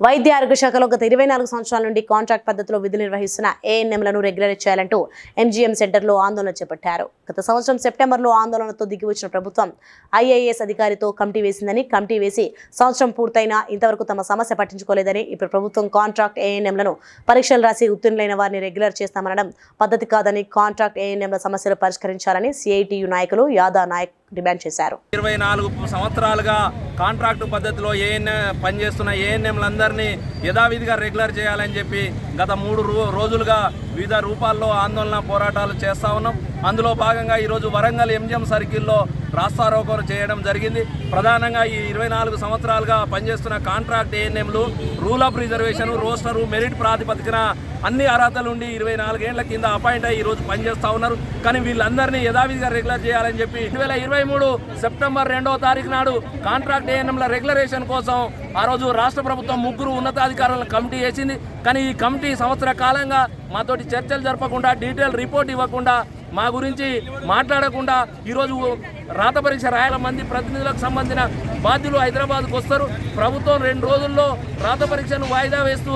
వైద్య ఆరోగ్య శాఖలో గత ఇరవై నాలుగు సంవత్సరాల నుండి కాంట్రాక్ట్ పద్ధతిలో విధులు నిర్వహిస్తున్న ఏఎన్ఎంలను రెగ్యులరైజ్ చేయాలంటూ ఎంజీఎం సెంటర్లో ఆందోళన చేపట్టారు. గత సంవత్సరం సెప్టెంబర్లో ఆందోళనతో దిగివచ్చిన ప్రభుత్వం ఐఏఎస్ అధికారితో కమిటీ వేసిందని కమిటీ వేసి సంవత్సరం పూర్తయినా ఇంతవరకు తమ సమస్య పట్టించుకోలేదని ఇప్పుడు ప్రభుత్వం కాంట్రాక్ట్ ఏఎన్ఎంలను పరీక్షలు రాసి ఉత్తీర్ణులైన వారిని రెగ్యులర్ చేస్తామనడం పద్ధతి కాదని కాంట్రాక్ట్ ఏఎన్ఎంల సమస్యలు పరిష్కరించాలని సిఐటియు నాయకులు యాదా నాయక్ డిమాండ్ చేశారు. ఇరవై నాలుగు సంవత్సరాలుగా కాంట్రాక్టు పద్ధతిలో ఏఎన్ఎం పనిచేస్తున్న ఏఎన్ఎంలందరినీ యథావిధిగా రెగ్యులర్ చేయాలని చెప్పి గత మూడు రోజులుగా వివిధ రూపాల్లో ఆందోళన పోరాటాలు చేస్తూ ఉన్నాం. అందులో భాగంగా ఈరోజు వరంగల్ ఎంజిఎం సర్కిల్లో రాస్తారోకోలు చేయడం జరిగింది. ప్రధానంగా ఈ ఇరవై నాలుగు సంవత్సరాలుగా పనిచేస్తున్న కాంట్రాక్ట్ ఏఎన్ఎంలు rule of reservation roster merit ప్రాతిపదికన అన్ని అర్హతలు ఉండి ఇరవై నాలుగేళ్ళ కింద అపాయింట్ అయ్యి ఈరోజు పనిచేస్తూ ఉన్నారు. కానీ వీళ్ళందరినీ యథావిధిగా రెగ్యులర్ చేయాలని చెప్పి రెండు ఇరవై మూడు సెప్టెంబర్ రెండవ తారీఖు నాడు కాంట్రాక్ట్ ఏఎన్ఎంల రెగ్యులరేషన్ కోసం ఆ రోజు రాష్ట్ర ప్రభుత్వం ముగ్గురు ఉన్నతాధికారులను కమిటీ వేసింది. కానీ ఈ కమిటీ సంవత్సర కాలంగా మాతోటి చర్చలు జరపకుండా డీటెయిల్ రిపోర్ట్ ఇవ్వకుండా మా గురించి మాట్లాడకుండా ఈరోజు రాత పరీక్ష రాయాల మంది ప్రతినిధులకు సంబంధించిన బాధ్యులు హైదరాబాద్కు వస్తారు. ప్రభుత్వం రెండు రోజుల్లో రాత పరీక్షను వాయిదా వేస్తూ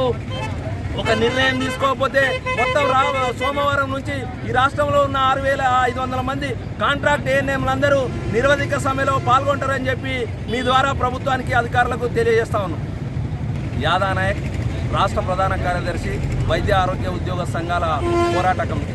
ఒక నిర్ణయం తీసుకోకపోతే మొత్తం రా సోమవారం నుంచి ఈ రాష్ట్రంలో ఉన్న ఆరు వేల ఐదు వందల మంది కాంట్రాక్ట్ ఏఎన్ఎంలందరూ నిరవధిక సమ్మెలో పాల్గొంటారని చెప్పి మీ ద్వారా ప్రభుత్వానికి అధికారులకు తెలియజేస్తా ఉన్నాం. యాదా నాయక్ రాష్ట్ర ప్రధాన కార్యదర్శి వైద్య ఆరోగ్య ఉద్యోగ సంఘాల పోరాట committee.